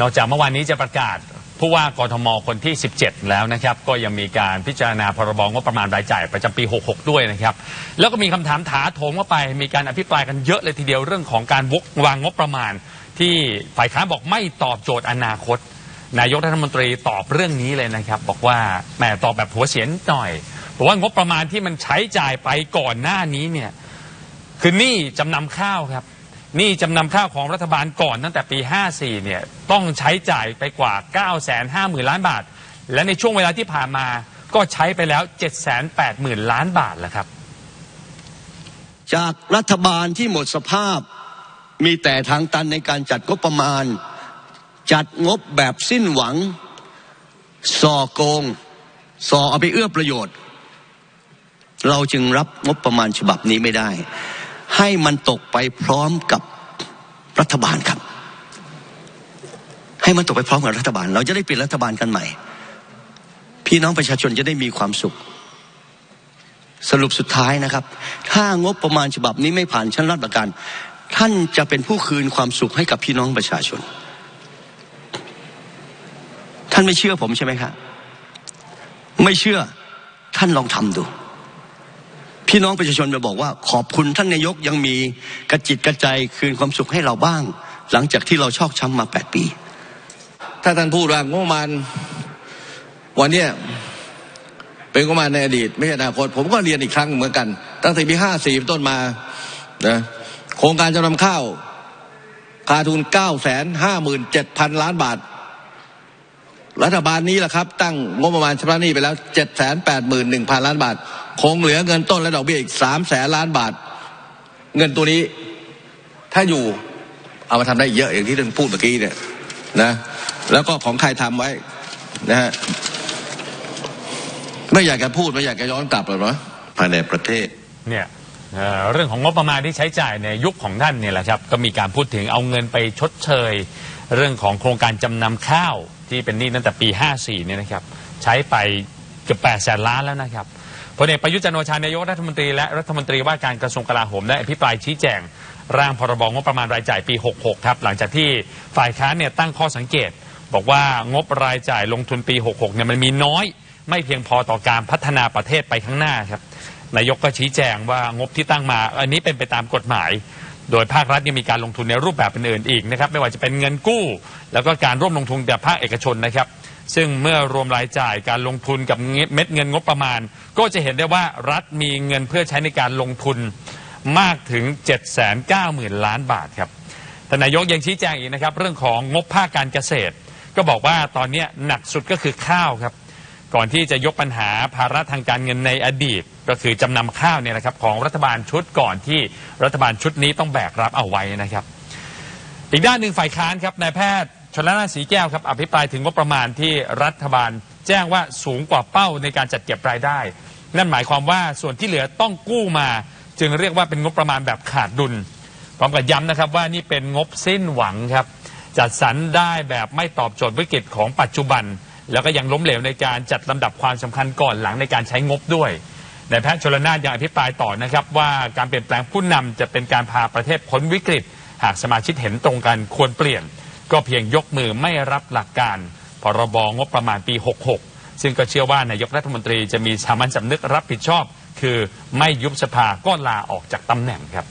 นอกจากเมื่อวานนี้จะประกาศผู้ว่ากทมคนที่ 17 แล้วนะครับ ก็ยังมีการพิจารณาพรบงบประมาณรายจ่ายประจำปี 66 ด้วยนะครับ แล้วก็มีคำถามถาโถมเข้าไป มีการอภิปรายกันเยอะเลยทีเดียวเรื่องของการวกวางงบประมาณ ที่ฝ่ายค้านบอกไม่ตอบโจทย์อนาคต นายกรัฐมนตรีตอบเรื่องนี้เลยนะครับ บอกว่าแหมตอบแบบหัวเสียนหน่อยบอกว่างบประมาณที่มันใช้จ่ายไปก่อนหน้านี้เนี่ยคือหนี้จำนำข้าวครับ หนี้จำนำข้าวของรัฐบาลก่อนตั้งแต่ปี 54 เนี่ยต้องใช้จ่ายไปกว่า 950,000 ล้านบาท และในช่วงเวลาที่ผ่านมาก็ใช้ไปแล้ว 780,000 ล้านบาทแล้วครับ จากรัฐบาลที่หมดสภาพมีแต่ทางตันในการจัดงบประมาณ จัดงบแบบสิ้นหวังส่อโกงส่อเอาไปเอื้อประโยชน์ เราจึงรับงบประมาณฉบับนี้ไม่ได้ ให้มันตกไปพร้อมกับรัฐบาลครับ ให้มันตกไปพร้อมกับรัฐบาล เราจะได้เปลี่ยนรัฐบาลกันใหม่ พี่น้องประชาชนจะได้มีความสุข สรุปสุดท้ายนะครับ ถ้างบประมาณฉบับนี้ไม่ผ่านชั้นรัฐประกัน ท่านจะเป็นผู้คืนความสุขให้กับพี่น้องประชาชน ท่านไม่เชื่อผมใช่ไหมครับไม่เชื่อท่านลองทำดู พี่น้องประชาชนจะบอกว่า ขอบคุณท่านนายกยังมีกระจิตกระใจคืนความสุขให้เราบ้าง หลังจากที่เราชอกช้ำมาแปดปี ถ้าท่านพูดว่างบประมาณวันเนี้ยเป็นงบประมาณในอดีต ไม่ใช่อนาคต ผมก็เรียนอีกครั้งเหมือนกัน ตั้งแต่ปีห้าสี่ต้นมานะโครงการจำนำข้าวขาดทุนเก้าแสนห้าหมื่นเจ็ดพันล้านบาท รัฐบาลนี้แหละครับ ตั้งงบประมาณชำระหนี้ไปแล้วเจ็ดแสนแปดหมื่นหนึ่งพันล้านบาท คงเหลือเงินต้นและดอกเบี้ยอีกสามแสนล้านบาท เงินตัวนี้ ถ้าอยู่เอามาทำได้เยอะอย่างที่ท่านพูดเมื่อกี้เนี่ยนะแล้วก็ของใครทำไว้นะฮะไม่อยากจะพูดไม่อยากจะย้อนกลับหรอกเนาะภายในประเทศเนี่ยเอ่อเรื่องของงบประมาณที่ใช้จ่ายในยุคของท่านเนี่ยแหละครับก็มีการพูดถึงเอาเงินไปชดเชย เรื่องของโครงการจำนำข้าวที่เป็นหนี้ตั้งแต่ปี 54เนี่ยนะครับใช้ไปเกือบ8แสนล้านแล้วนะครับ พลเอกประยุทธ์จันทร์โอชานายกรัฐมนตรีและรัฐมนตรีว่าการกระทรวงกลาโหมได้อภิปรายชี้แจง ร่างพรบงบประมาณรายจ่ายปี 66 ครับ หลังจากที่ฝ่ายค้านเนี่ยตั้งข้อสังเกต บอกว่างบรายจ่ายลงทุนปี 66 เนี่ยมันมีน้อย ไม่เพียงพอต่อการพัฒนาประเทศไปข้างหน้าครับนายกก็ชี้แจงว่างบที่ตั้งมา อันนี้เป็นไปตามกฎหมาย โดยภาครัฐยังมีการลงทุนในรูปแบบอื่นๆอีกนะครับไม่ว่าจะเป็นเงินกู้ แล้วก็การร่วมลงทุนกับภาคเอกชนนะครับ ซึ่งเมื่อรวมรายจ่ายการลงทุนกับเม็ดเงินงบประมาณ ก็จะเห็นได้ว่ารัฐมีเงินเพื่อใช้ในการลงทุนมากถึง 790,000 ล้านบาทครับท่านนายกยังชี้แจงอีกนะครับ เรื่องของงบภาคการเกษตร ก็บอกว่าตอนนี้หนักสุดก็คือข้าวครับ ก่อนที่จะยกปัญหาภาระทางการเงินในอดีต ก็คือจำนำข้าวเนี่ยนะครับของรัฐบาลชุดก่อนที่รัฐบาลชุดนี้ต้องแบกรับเอาไว้นะครับ อีกด้านหนึ่งฝ่ายค้านครับนายแพทย์ ชนละนานสีแก้วครับอภิปรายถึงงบประมาณที่รัฐบาล แจ้งว่าสูงกว่าเป้าในการจัดเก็บรายได้ นั่นหมายความว่าส่วนที่เหลือต้องกู้มา จึงเรียกว่าเป็นงบประมาณแบบขาดดุลพร้อมกับย้ำนะครับว่านี่เป็นงบสิ้นหวังครับ จัดสรรได้แบบไม่ตอบโจทย์วิกฤตของปัจจุบัน แล้วก็ยังล้มเหลวในการจัดลำดับความสำคัญก่อนหลังในการใช้งบด้วยนายแพทย์ชลนานยังอภิปรายต่อนะครับ ว่าการเปลี่ยนแปลงผู้นำจะเป็นการพาประเทศพ้นวิกฤต หากสมาชิกเห็นตรงกันควรเปลี่ยน ก็เพียงยกมือไม่รับหลักการพรบงบประมาณปี 66 ซึ่งก็เชื่อว่านายกรัฐมนตรีจะมีสามัญสำนึกรับผิดชอบ คือไม่ยุบสภาก็ลาออกจากตำแหน่งครับ